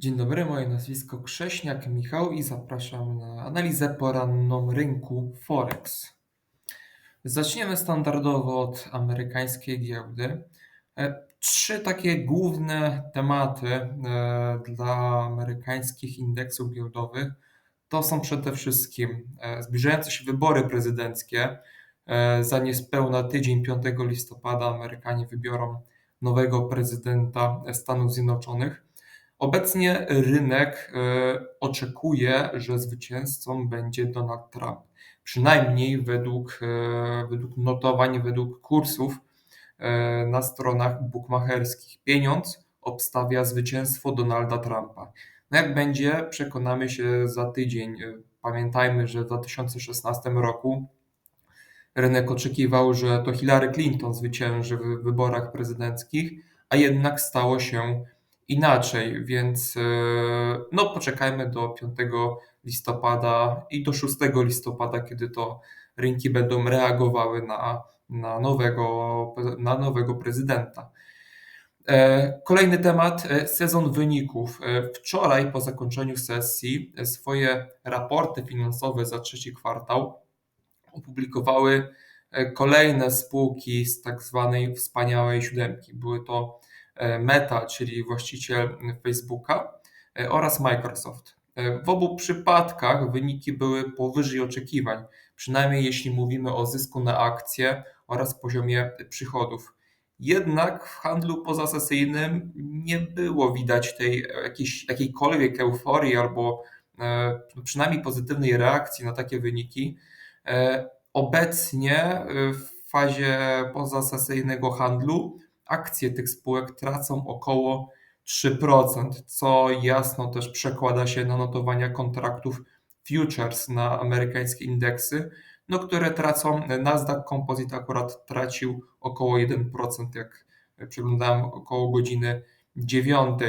Dzień dobry, moje nazwisko Krześniak Michał i zapraszam na analizę poranną rynku Forex. Zaczniemy standardowo od amerykańskiej giełdy. E, Trzy takie główne tematy e, dla amerykańskich indeksów giełdowych to są przede wszystkim e, zbliżające się wybory prezydenckie. Za niespełna tydzień, 5 listopada, Amerykanie wybiorą nowego prezydenta Stanów Zjednoczonych. Obecnie rynek e, oczekuje, że zwycięzcą będzie Donald Trump. Przynajmniej według, e, według notowań, według kursów e, na stronach bukmacherskich. Pieniądz obstawia zwycięstwo Donalda Trumpa. No jak będzie, przekonamy się za tydzień. Pamiętajmy, że w 2016 roku rynek oczekiwał, że to Hillary Clinton zwycięży w wyborach prezydenckich, a jednak stało się inaczej, więc e, no poczekajmy do 5 listopada i do 6 listopada, kiedy to rynki będą reagowały na, na, nowego, na nowego prezydenta. E, kolejny temat, e, sezon wyników. Wczoraj po zakończeniu sesji swoje raporty finansowe za trzeci kwartał opublikowały kolejne spółki z tak zwanej wspaniałej siódemki. Były to Meta, czyli właściciel Facebooka e, oraz Microsoft. E, w obu przypadkach wyniki były powyżej oczekiwań, przynajmniej jeśli mówimy o zysku na akcje oraz poziomie przychodów. Jednak w handlu pozasesyjnym nie było widać tej jakiejś, jakiejkolwiek euforii albo przynajmniej pozytywnej reakcji na takie wyniki. Obecnie w fazie pozasesyjnego handlu akcje tych spółek tracą około 3%, co jasno też przekłada się na notowania kontraktów futures na amerykańskie indeksy, no, które tracą. Nasdaq Composite akurat tracił około 1%, jak przeglądałem około godziny 9.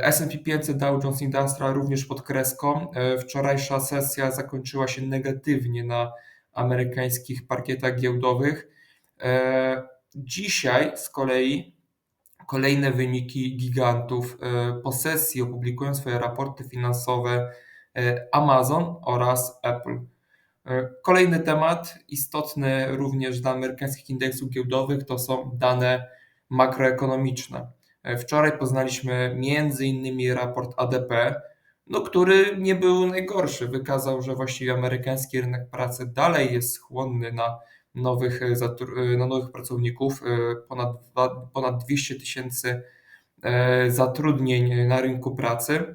S&P 500 Dow Jones Industrial również pod kreską. Wczorajsza sesja zakończyła się negatywnie na amerykańskich parkietach giełdowych. Dzisiaj z kolei kolejne wyniki gigantów e, po sesji opublikują swoje raporty finansowe e, Amazon oraz Apple. E, kolejny temat, istotny również dla amerykańskich indeksów giełdowych, to są dane makroekonomiczne. Wczoraj poznaliśmy m.in. raport ADP, no, który nie był najgorszy. Wykazał, że właściwie amerykański rynek pracy dalej jest skłonny na nowych, e, e, na nowych pracowników, e, ponad, ponad 200 tysięcy zatrudnień na rynku pracy.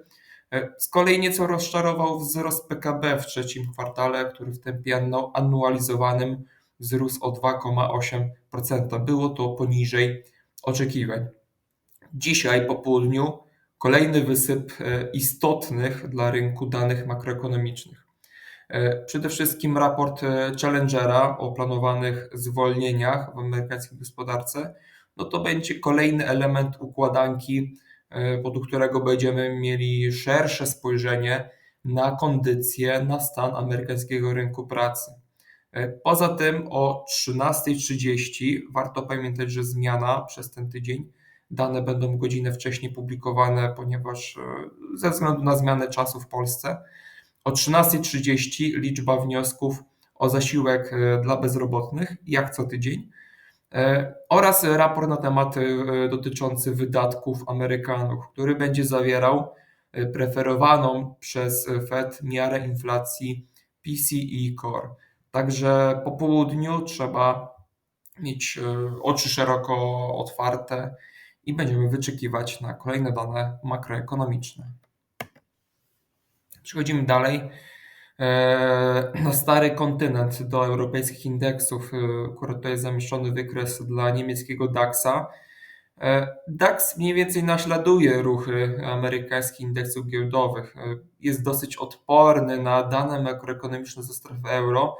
Z kolei nieco rozczarował wzrost PKB w trzecim kwartale, który w tempie anualizowanym wzrósł o 2,8%. Było to poniżej oczekiwań. Dzisiaj po południu kolejny wysyp istotnych dla rynku danych makroekonomicznych. E, przede wszystkim raport e, Challengera o planowanych zwolnieniach w amerykańskiej gospodarce. No to będzie kolejny element układanki, e, pod którego będziemy mieli szersze spojrzenie na kondycję, na stan amerykańskiego rynku pracy. Poza tym o 13.30 warto pamiętać, że zmiana przez ten tydzień. Dane będą godzinę wcześniej publikowane, ponieważ ze względu na zmianę czasu w Polsce o 13.30 liczba wniosków o zasiłek e, dla bezrobotnych, jak co tydzień, e, oraz raport na temat e, dotyczący wydatków Amerykanów, który będzie zawierał preferowaną przez Fed miarę inflacji PCE Core. Także po południu trzeba mieć oczy szeroko otwarte i będziemy wyczekiwać na kolejne dane makroekonomiczne. Przechodzimy dalej e, na stary kontynent do europejskich indeksów. E, akurat tutaj jest zamieszczony wykres dla niemieckiego DAX-a. E, DAX mniej więcej naśladuje ruchy amerykańskich indeksów giełdowych. Jest dosyć odporny na dane makroekonomiczne ze strefy euro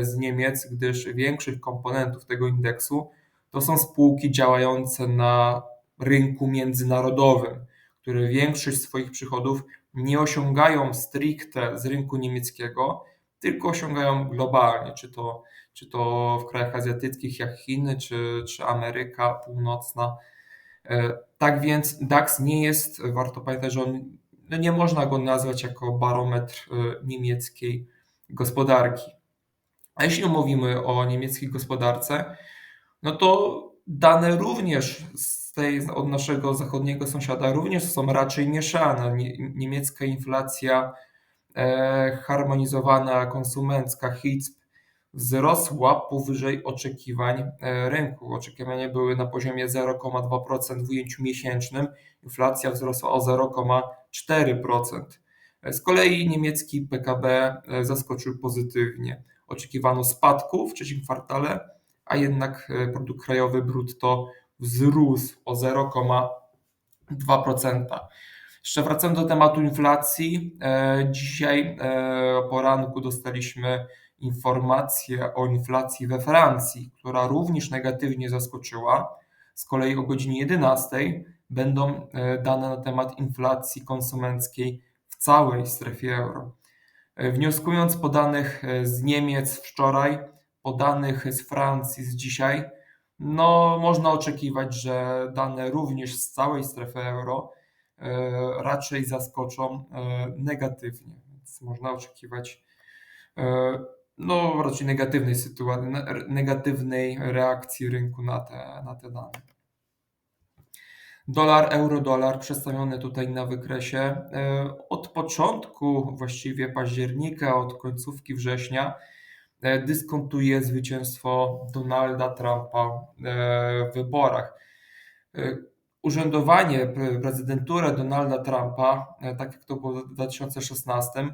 z Niemiec, gdyż większość komponentów tego indeksu to są spółki działające na rynku międzynarodowym, które większość swoich przychodów nie osiągają stricte z rynku niemieckiego, tylko osiągają globalnie, czy to, czy to w krajach azjatyckich jak Chiny, czy, czy Ameryka Północna. Tak więc DAX nie jest, warto pamiętać, że on, no nie można go nazwać jako barometr niemieckiej gospodarki. A jeśli mówimy o niemieckiej gospodarce, no to dane również z od naszego zachodniego sąsiada również są raczej mieszane. niemiecka inflacja e, harmonizowana konsumencka HICP wzrosła powyżej oczekiwań e, rynku. Oczekiwania były na poziomie 0,2% w ujęciu miesięcznym, inflacja wzrosła o 0,4%. Z kolei niemiecki PKB e, zaskoczył pozytywnie. Oczekiwano spadku w trzecim kwartale, a jednak e, produkt krajowy brutto wzrósł o 0,2%. Jeszcze wracając do tematu inflacji. E, dzisiaj e, poranku dostaliśmy informację o inflacji we Francji, która również negatywnie zaskoczyła. Z kolei o godzinie 11 będą dane na temat inflacji konsumenckiej w całej strefie euro. Wnioskując po danych z Niemiec wczoraj, po danych z Francji z dzisiaj, no można oczekiwać, że dane również z całej strefy euro e, raczej zaskoczą e, negatywnie. Więc można oczekiwać e, no, raczej negatywnej sytuacji, negatywnej reakcji rynku na te, na te dane. Dolar, euro, dolar przedstawiony tutaj na wykresie. Od początku właściwie października, od końcówki września dyskontuje zwycięstwo Donalda Trumpa e, w wyborach. E, urzędowanie, prezydenturę Donalda Trumpa, tak jak to było w 2016,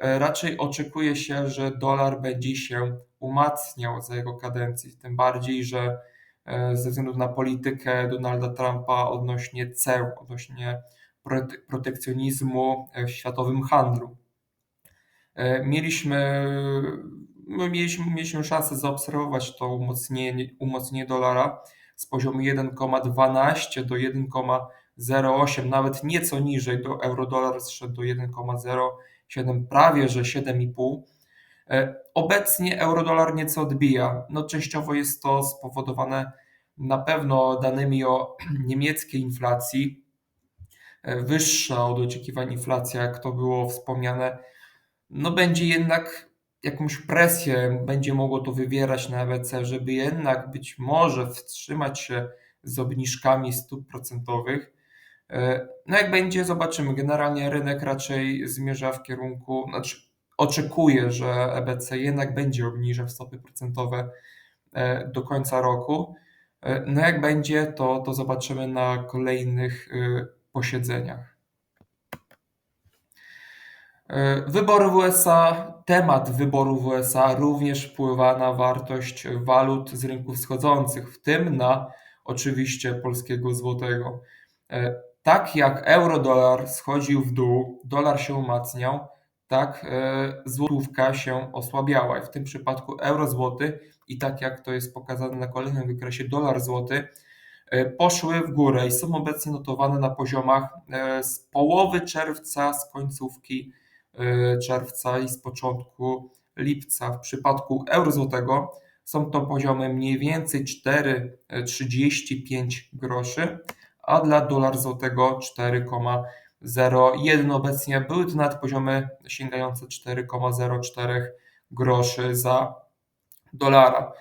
raczej oczekuje się, że dolar będzie się umacniał za jego kadencji. Tym bardziej, że ze względu na politykę Donalda Trumpa odnośnie ceł, odnośnie protekcjonizmu w światowym handlu. Mieliśmy my mieliśmy, mieliśmy szansę zaobserwować to umocnienie, umocnienie dolara z poziomu 1,12 do 1,08, nawet nieco niżej do euro-dolar zszedł do 1,07, prawie że 7,5. E, obecnie euro-dolar nieco odbija. No, częściowo jest to spowodowane na pewno danymi o niemieckiej inflacji. E, wyższa od oczekiwań inflacja, jak to było wspomniane, no będzie jednak jakąś presję będzie mogło to wywierać na EBC, żeby jednak być może wstrzymać się z obniżkami stóp procentowych. E, no jak będzie, zobaczymy. Generalnie rynek raczej zmierza w kierunku, znaczy oczekuje, że EBC jednak będzie obniżał stopy procentowe e, do końca roku. E, no jak będzie, to, to zobaczymy na kolejnych posiedzeniach. E, wybory w USA, temat wyborów w USA również wpływa na wartość walut z rynków wschodzących, w tym na oczywiście polskiego złotego. E, tak jak euro-dolar schodził w dół, dolar się umacniał, tak e, złotówka się osłabiała. I w tym przypadku euro-złoty i tak jak to jest pokazane na kolejnym wykresie dolar-złoty, poszły w górę i są obecnie notowane na poziomach z połowy czerwca, z końcówki czerwca i z początku lipca. W przypadku eurozłotego są to poziomy mniej więcej 4,35 groszy, a dla dolar złotego 4,01. Obecnie były to nawet poziomy sięgające 4,04 groszy za dolara.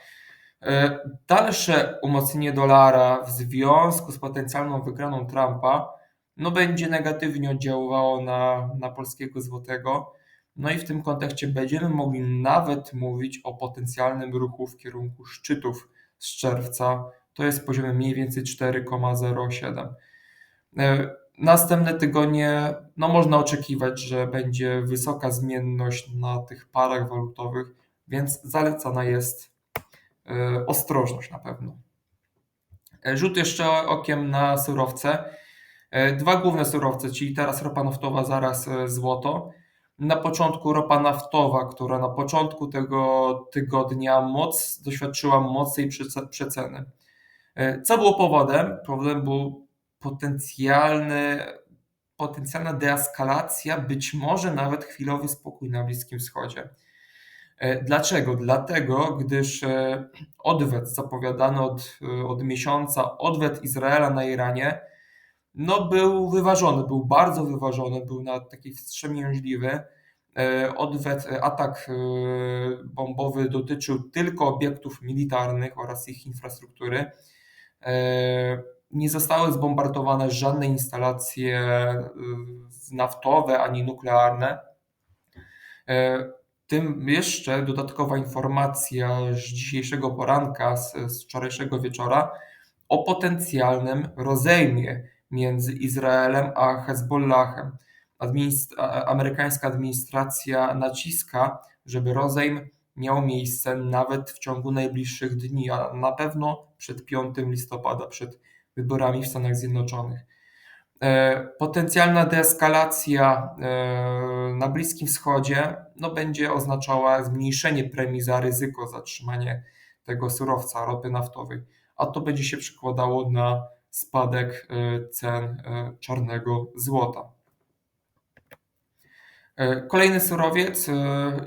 Y, dalsze umocnienie dolara w związku z potencjalną wygraną Trumpa no będzie negatywnie oddziaływało na, na polskiego złotego. No i w tym kontekście będziemy mogli nawet mówić o potencjalnym ruchu w kierunku szczytów z czerwca. To jest poziom mniej więcej 4,07. E, następne tygodnie, no można oczekiwać, że będzie wysoka zmienność na tych parach walutowych, więc zalecana jest e, ostrożność na pewno. E, rzut jeszcze okiem na surowce. E, dwa główne surowce, czyli teraz ropa naftowa, zaraz e, złoto. Na początku ropa naftowa, która na początku tego tygodnia moc doświadczyła mocnej przeceny. E, co było powodem? Powodem był potencjalny, potencjalna deeskalacja, być może nawet chwilowy spokój na Bliskim Wschodzie. Dlaczego? Dlatego, gdyż odwet zapowiadany od, od miesiąca, odwet Izraela na Iranie, no był wyważony, był bardzo wyważony, był nawet taki wstrzemięźliwy. E, Odwet, e, atak e, bombowy dotyczył tylko obiektów militarnych oraz ich infrastruktury. Nie zostały zbombardowane żadne instalacje naftowe ani nuklearne. Tym jeszcze dodatkowa informacja z dzisiejszego poranka, z wczorajszego wieczora, o potencjalnym rozejmie między Izraelem a Hezbollahem. Amerykańska administracja naciska, żeby rozejm miał miejsce nawet w ciągu najbliższych dni, a na pewno przed 5 listopada, przed wyborami w Stanach Zjednoczonych. E, Potencjalna deeskalacja e, na Bliskim Wschodzie no, będzie oznaczała zmniejszenie premii za ryzyko zatrzymanie tego surowca, ropy naftowej, a to będzie się przekładało na spadek e, cen e, czarnego złota. E, Kolejny surowiec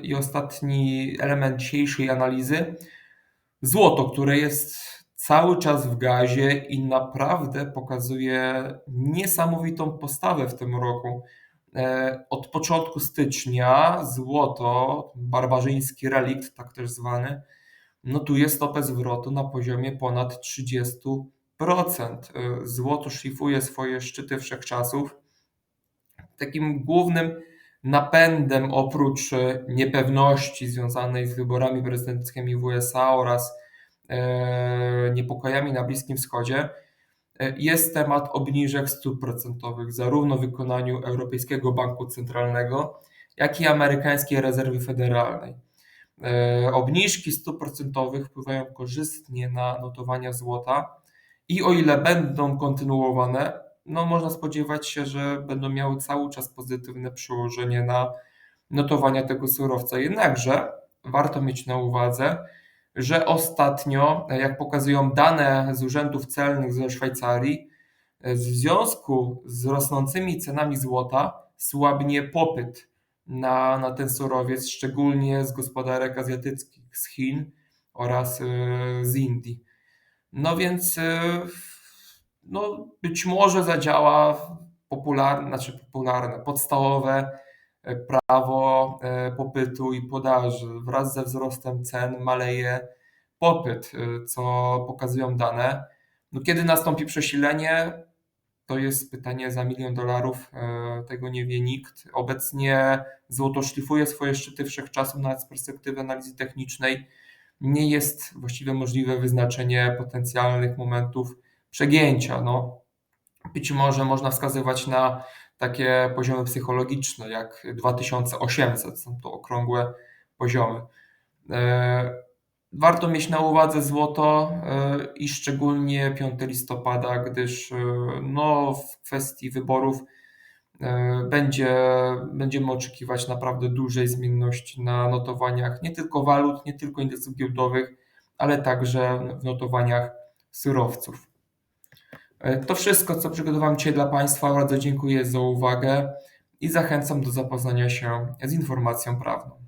i ostatni element dzisiejszej analizy. Złoto, które jest cały czas w gazie i naprawdę pokazuje niesamowitą postawę w tym roku. Od początku stycznia złoto, barbarzyński relikt, tak też zwany, notuje stopę zwrotu na poziomie ponad 30%. E, Złoto szlifuje swoje szczyty wszechczasów. Takim głównym napędem oprócz e, niepewności związanej z wyborami prezydenckimi w USA oraz e, niepokojami na Bliskim Wschodzie e, jest temat obniżek stóp procentowych zarówno w wykonaniu Europejskiego Banku Centralnego, jak i amerykańskiej rezerwy federalnej. E, Obniżki stóp procentowych wpływają korzystnie na notowania złota i o ile będą kontynuowane, no można spodziewać się, że będą miały cały czas pozytywne przełożenie na notowania tego surowca. Jednakże warto mieć na uwadze, że ostatnio, jak pokazują dane z urzędów celnych ze Szwajcarii, w związku z rosnącymi cenami złota słabnie popyt na, na ten surowiec, szczególnie z gospodarek azjatyckich, z Chin oraz e, z Indii. No więc e, no, być może zadziała popularne, znaczy popularne, podstawowe e, prawo e, popytu i podaży. Wraz ze wzrostem cen maleje popyt, co pokazują dane. No, kiedy nastąpi przesilenie, to jest pytanie za milion dolarów, tego nie wie nikt. Obecnie złoto szlifuje swoje szczyty wszechczasu, nawet z perspektywy analizy technicznej nie jest właściwie możliwe wyznaczenie potencjalnych momentów przegięcia. No, być może można wskazywać na takie poziomy psychologiczne jak 2800, są to okrągłe poziomy. E, Warto mieć na uwadze złoto e, i szczególnie 5 listopada, gdyż e, no, w kwestii wyborów będzie, będziemy oczekiwać naprawdę dużej zmienności na notowaniach nie tylko walut, nie tylko indeksów giełdowych, ale także w notowaniach surowców. E, To wszystko, co przygotowałem dzisiaj dla Państwa. Bardzo dziękuję za uwagę i zachęcam do zapoznania się z informacją prawną.